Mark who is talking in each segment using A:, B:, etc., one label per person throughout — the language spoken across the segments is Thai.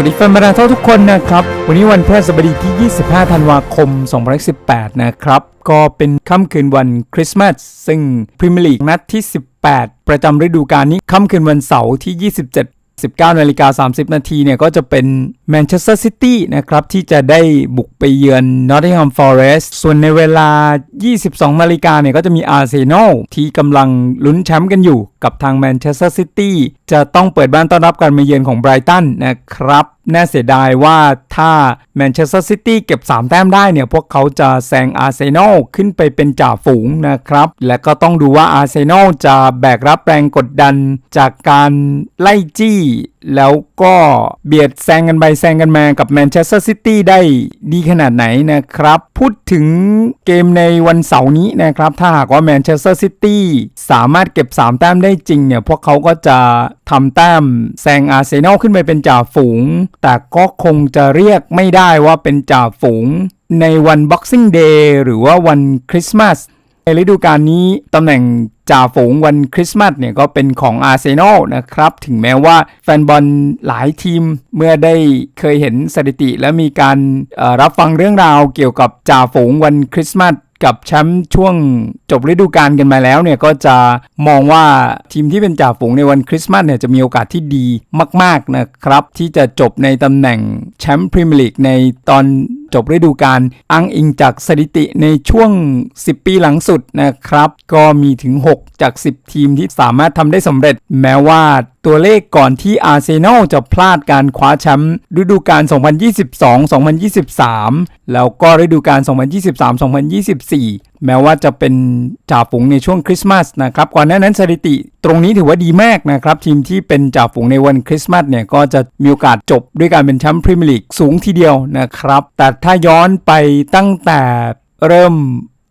A: วัสดีแฟนบอลนาเท่าทุกคนนะครับ วันนี้วันพฤหัสบดีที่ 25 ธันวาคม 2018 นะครับ ก็เป็นค่ำคืนวันคริสต์มาส ซึ่งพรีเมียร์ลีกนัดที่ 18 ประจำฤดูกาลนี้ ค่ำคืนวันเสาร์ที่ 27 19นาฬิกา30 นาทีเนี่ย ก็จะเป็น แมนเชสเตอร์ซิตี้นะครับที่จะได้บุกไปเยือนนอตติงแฮมฟอเรสต์ส่วนในเวลา 22นาฬิกาเนี่ยก็จะมีอาร์เซนอลที่กำลังลุ้นแชมป์กันอยู่กับทางแมนเชสเตอร์ซิตี้จะต้องเปิดบ้านต้อนรับการมาเยือนของไบรตันนะครับ น่าเสียดายว่าถ้าแมนเชสเตอร์ซิตี้เก็บ 3 แต้มได้เนี่ย พวกเขาจะแซงอาร์เซนอลขึ้นไปเป็นจ่าฝูงนะครับ และก็ต้องดูว่าอาร์เซนอลจะแบกรับแรงกดดันจากการไล่จี้แล้วก็เบียดแซงกันไปแซงกันมากับแมนเชสเตอร์ซิตี้ได้ดีขนาดไหนนะครับ พูดถึงเกมในวันเสาร์นี้นะครับ ถ้าหากว่าแมนเชสเตอร์ซิตี้สามารถเก็บ 3 แต้มได้จริงเนี่ย พวกเขาก็จะทำแต้มแซงอาร์เซนอลขึ้นไปเป็นจ่าฝูง แต่ก็คงจะเรียกไม่ได้ว่าเป็นจ่าฝูง ในวัน Boxing Day หรือว่าวันคริสต์มาส ในฤดูกาลนี้ตำแหน่งจ่าฝูงวันคริสต์มาสเนี่ยก็เป็นของอาร์เซนอลนะครับ ถึงแม้ว่าแฟนบอลหลายทีมเมื่อได้เคยเห็นสถิติ และมีการรับฟังเรื่องราวเกี่ยวกับจ่าฝูงวันคริสต์มาสกับแชมป์ช่วงจบฤดูกาลกันมาแล้วเนี่ยก็จะมองว่าทีมที่เป็นจ่าฝูงในวันคริสต์มาสเนี่ยจะมีโอกาสที่ดีมาก ๆนะครับ ที่จะจบในตำแหน่งแชมป์พรีเมียร์ลีกในตอน จบฤดูกาลอ้างอิงจากสถิติในช่วง 10 ปีหลังสุดนะครับ ก็มีถึง 6 จาก 10 ทีมที่สามารถทำได้สำเร็จ แม้ว่าตัวเลขก่อนที่อาร์เซนอลจะพลาดการคว้าแชมป์ฤดูกาล 2022-2023 แล้วก็ฤดูกาล 2023-2024แม้ว่าจะเป็นจ่าฝูงในช่วงคริสต์มาสนะครับก่อนหน้านั้นสถิติตรงนี้ถือว่าดีมากนะครับ ทีมที่เป็นจ่าฝูงในวันคริสต์มาสเนี่ยก็จะมีโอกาสจบด้วยการเป็นแชมป์พรีเมียร์ลีกสูงทีเดียวนะครับ แต่ถ้าย้อนไปตั้งแต่เริ่ม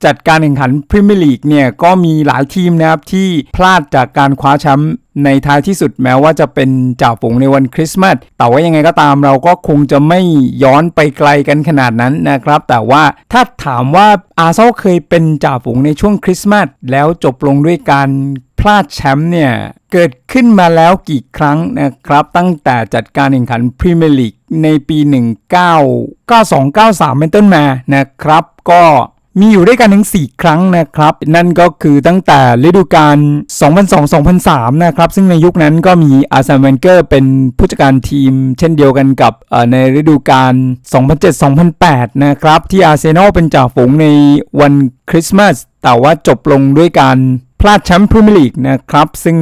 A: จัดการแข่งขันพรีเมียร์ลีกเนี่ยก็มีหลายทีมนะครับที่พลาดจากการคว้าแชมป์ในท้ายที่สุดแม้ว่าจะเป็นจ่าฝูงในวันคริสต์มาสแต่ว่ายังไงก็ตามเราก็คงจะไม่ย้อนไปไกลกันขนาดนั้นนะครับ แต่ว่าถ้าถามว่าอาร์เซนอลเคยเป็นจ่าฝูงในช่วงคริสต์มาสแล้วจบลงด้วยการพลาดแชมป์เนี่ยเกิดขึ้นมาแล้วกี่ครั้งนะครับ ตั้งแต่จัดการแข่งขันพรีเมียร์ลีกในปี 1992-93 เป็นต้นมานะครับ ก็ มีอยู่ด้วยกันถึง 4 ครั้งนะครับ นั่นก็คือตั้งแต่ฤดูกาล 2002-2003 นะครับ ซึ่งในยุคนั้นก็มีอาร์เซนเวนเกอร์เป็นผู้จัดการทีม เช่นเดียวกันกับในฤดูกาล 2007-2008 นะครับ ที่อาร์เซนอลเป็นจ่าฝูงในวันคริสต์มาสแต่ว่าจบลงด้วยการพลาดแชมป์พรีเมียร์ลีกนะครับ ซึ่ง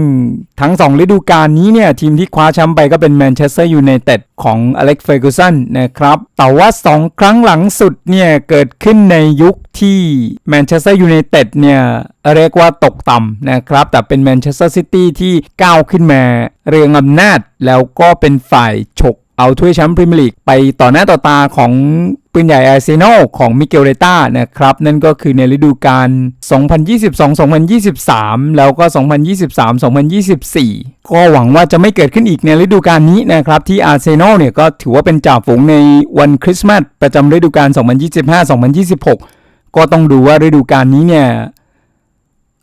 A: ทั้ง 2 ฤดูกาลนี้เนี่ย ทีมที่คว้าแชมป์ไปก็เป็นแมนเชสเตอร์ยูไนเต็ดของอเล็กเฟอร์กูสันนะครับ แต่ว่า 2 ครั้งหลังสุดเนี่ย เกิดขึ้นในยุคที่แมนเชสเตอร์ยูไนเต็ดเนี่ย เรียกว่าตกต่ำนะครับ แต่เป็นแมนเชสเตอร์ซิตี้ที่ก้าวขึ้นมาเรียงอำนาจ แล้วก็เป็นฝ่ายฉกเอาถ้วยแชมป์พรีเมียร์ลีกไปต่อหน้าต่อตาของปืนใหญ่อาร์เซนอลของมิเกลเรต้านะครับ นั่นก็คือในฤดูกาล 2022-2023 แล้วก็ 2023-2024 ก็หวังว่าจะไม่เกิดขึ้นอีกในฤดูกาลนี้นะครับ ที่อาร์เซนอลเนี่ยก็ถือว่าเป็นจ่าฝูงในวันคริสต์มาสประจำฤดูกาล 2025-2026 ก็ต้องดูว่าฤดูกาลนี้เนี่ย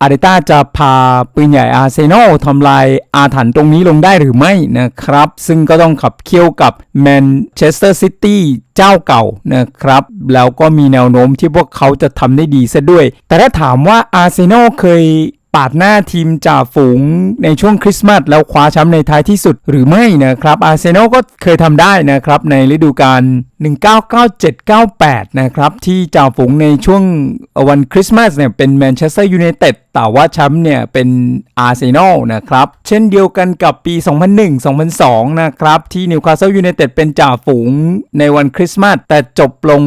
A: อาร์เตต้าจะพาปืนใหญ่อาร์เซนอลทำลายอาถรรพ์ตรงนี้ลงได้หรือไม่นะครับ ซึ่งก็ต้องขับเคี่ยวกับแมนเชสเตอร์ซิตี้เจ้าเก่านะครับ แล้วก็มีแนวโน้มที่พวกเขาจะทำได้ดีซะด้วย แต่ถ้าถามว่าอาร์เซนอลเคย ปาดหน้าทีมจ่าฝูงในช่วงคริสต์มาสแล้วคว้าแชมป์ในท้ายที่สุดหรือไม่นะครับอาร์เซนอลก็เคยทำได้นะครับในฤดูกาล1997-98 นะครับที่จ่าฝูงในช่วงวันคริสต์มาสเนี่ยเป็นแมนเชสเตอร์ยูไนเต็ดแต่ว่าแชมป์เนี่ยเป็นอาร์เซนอลนะครับ เช่นเดียวกันกับปี 2001-2002 นะครับ ที่นิวคาสเซิลยูไนเต็ดเป็นจ่าฝูงในวันคริสต์มาสแต่จบลง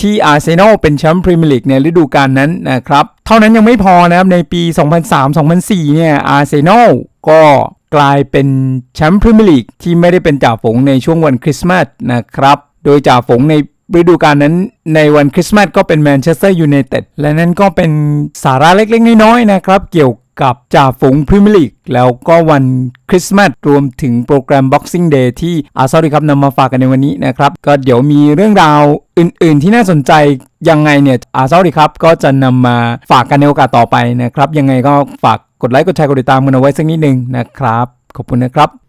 A: ที่อาร์เซนอลเป็นแชมป์พรีเมียร์ลีกในฤดูกาลนั้นนะครับเท่านั้นยังไม่พอนะครับในปี 2003-2004 เนี่ยอาร์เซนอลก็กลายเป็นแชมป์พรีเมียร์ลีกที่ไม่ได้เป็นจ่าฝูงในช่วงวันคริสต์มาสนะครับ โดยจ่าฝูงในฤดูกาลนั้นในวันคริสต์มาสก็เป็นแมนเชสเตอร์ยูไนเต็ดและนั่นก็เป็นสาระเล็กๆ น้อยๆนะครับ เกี่ยว กับจ่าฝูงพรีเมียร์ลีกแล้วก็วันคริสต์มาสรวมถึงโปรแกรม Boxing Day ที่อาซอดีครับนำมาฝากกันในวันนี้นะครับ ก็เดี๋ยวมีเรื่องราวอื่น ๆ ที่น่าสนใจยังไงเนี่ยอาซอดีครับก็จะนำมาฝากกันในโอกาสต่อไปนะครับ ยังไงก็ฝากกดไลค์กดแชร์กดติดตามกันเอาไว้สักนิดนึงนะครับ ขอบคุณนะครับ